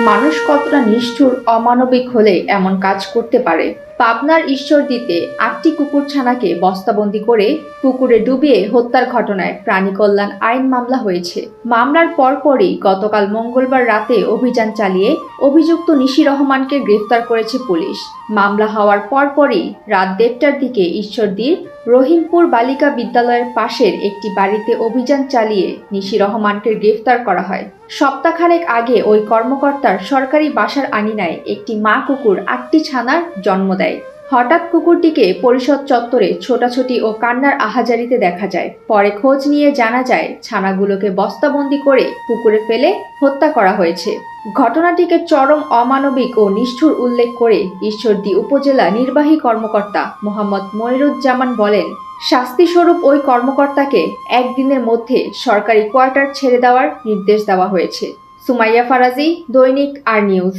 মানুষ কতটা নিষ্ঠুর অমানবিক হলে এমন কাজ করতে পারে? পাবনার ঈশ্বরদীতে আটটি কুকুরছানাকে বস্তাবন্দি করে পুকুরে ডুবিয়ে হত্যার ঘটনায় প্রাণী কল্যাণ আইন মামলা হয়েছে। মামলার পরপরই গতকাল মঙ্গলবার রাতে অভিযান চালিয়ে অভিযুক্ত নিশি রহমানকে গ্রেফতার করেছে পুলিশ। মামলা হওয়ার পরপরই রাত দেড়টার দিকে ঈশ্বরদীর রহিমপুর বালিকা বিদ্যালয়ের পাশের একটি বাড়িতে অভিযান চালিয়ে নিশি রহমানকে গ্রেফতার করা হয়। সপ্তাহখানেক আগে ওই কর্মকর্তার সরকারি বাসার আঙিনায় একটি মা কুকুর আটটি ছানার জন্ম দেয়। হঠাৎ কুকুরটিকে পরিষদ চত্বরে ছোটাছুটি ও কান্নার আহাজারিতে দেখা যায়। পরে খোঁজ নিয়ে জানা যায়, ছানাগুলোকে বস্তাবন্দি করে পুকুরে ফেলে হত্যা করা হয়েছে। ঘটনাটিকে চরম অমানবিক ও নিষ্ঠুর উল্লেখ করে ঈশ্বরদী উপজেলা নির্বাহী কর্মকর্তা মোহাম্মদ মনিরুজ্জামান বলেন, শাস্তিস্বরূপ ওই কর্মকর্তাকে একদিনের মধ্যে সরকারি কোয়ার্টার ছেড়ে দেওয়ার নির্দেশ দেওয়া হয়েছে। সুমাইয়া ফারাজি, দৈনিক আর নিউজ।